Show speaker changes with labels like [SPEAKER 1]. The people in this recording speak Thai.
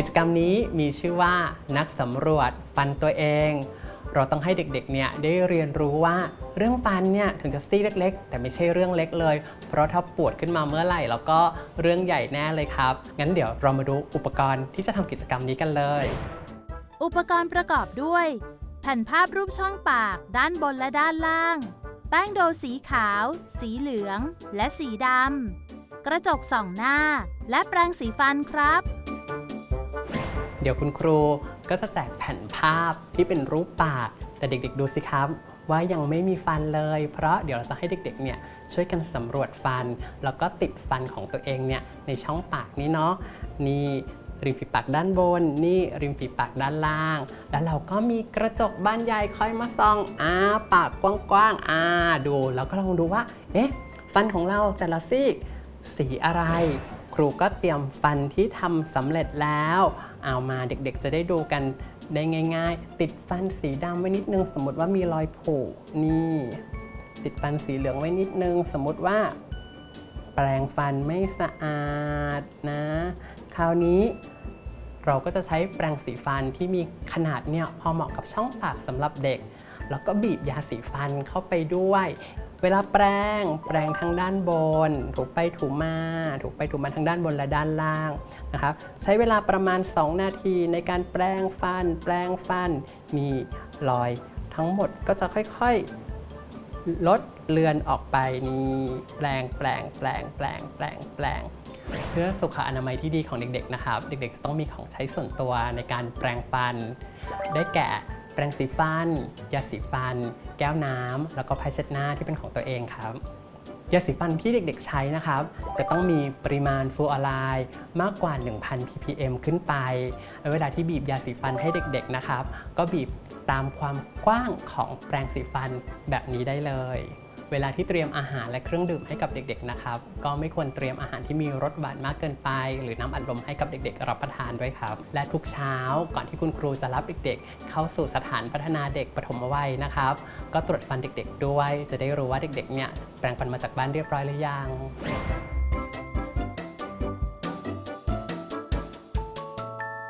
[SPEAKER 1] กิจกรรมนี้มีชื่อว่านักสำรวจฟันตัวเอง เราต้องให้เด็กๆ เนี่ยได้เรียนรู้ว่าเรื่องฟันเนี่ยถึงจะซี่เล็กๆ แต่ไม่ใช่เรื่องเล็กเลย เพราะถ้าปวดขึ้นมาเมื่อไหร่แล้วก็เรื่องใหญ่แน่เลยครับ งั้นเดี๋ยวเรามาดูอุปกรณ์ที่จะทำกิจกรรมนี้กันเลย
[SPEAKER 2] อุปกรณ์ประกอบด้วย แผ่นภาพรูปช่องปาก ด้านบนและด้านล่าง แป้งโดสีขาว สีเหลือง และสีดำกระจกส่องหน้า และแปรงสีฟันครับ
[SPEAKER 1] ดี๋ยวคุณครูก็จะแจกแผ่นภาพที่เป็นรูปปาก แต่เด็กๆดูสิครับว่ายังไม่มีฟันเลย เพราะเดี๋ยวเราจะให้เด็กๆเนี่ยช่วยกันสำรวจฟัน แล้วก็ติดฟันของตัวเองเนี่ยในช่องปากนี้เนาะนี่ริมฝีปากด้านบน นี่ริมฝีปากด้านล่าง แล้วเราก็มีกระจกบานใหญ่คอยมาส่องอาปากกว้างๆอาดู แล้วก็ลองดูว่า เอ๊ะ ฟันของเราแต่ละซี่สีอะไร ครูก็เตรียมฟันที่ทำสำเร็จแล้ว เอามาเด็กๆ จะได้ดูกันได้ง่าย ๆ ติดฟันสีดำไว้นิดนึง สมมติว่ามีรอยผุนี่ ติดฟันสีเหลืองไว้นิดนึง สมมติว่า แปรงฟันไม่สะอาดนะ คราวนี้เราก็จะใช้แปรงสีฟันที่มีขนาดเนี่ยพอเหมาะกับช่องปากสำหรับเด็ก แล้วก็บีบยาสีฟันเข้าไปด้วย เวลาแปรงแปรงทางด้านบน ถูไปถูมา ถูไปถูมาทางด้านบนและด้านล่างนะครับ ใช้เวลาประมาณ 2 นาทีในการแปรงฟัน แปรงฟัน มีรอยทั้งหมดก็จะค่อยๆ ลดเลือนออกไปนี่แปลงแปลงแปลงแปลงแปลงแปลงเพื่อสุขอนามัยที่ดีของเด็กๆนะครับ เด็กๆจะต้องมีของใช้ส่วนตัวในการแปรงฟัน ได้แก่ ปรงสีฟัน ยาสีฟัน แก้วน้ำแล้วก็ผ้าเช็ดหน้าที่เป็นของตัวเองครับ ยาสีฟันที่เด็กๆใช้นะครับ จะต้องมีปริมาณฟลูออไรด์มากกว่า 1,000 ppm ขึ้นไป เวลาที่บีบยาสีฟันให้เด็กๆนะครับ ก็บีบตามความกว้างของแปรงสีฟันแบบนี้ได้เลย เวลาที่เตรียมอาหารและเครื่องดื่มให้กับเด็กๆนะครับ ก็ไม่ควรเตรียมอาหารที่มีรสหวานมากเกินไป หรือน้ำอัดลมให้กับเด็กๆ รับประทานด้วยครับ และทุกเช้าก่อนที่คุณครูจะรับเด็กๆ เข้าสู่สถานพัฒนาเด็กปฐมวัยนะครับ ก็ตรวจฟันเด็กๆ ด้วย จะได้รู้ว่าเด็กๆเนี่ยแปรงฟันมาจากบ้านเรียบร้อยหรือยัง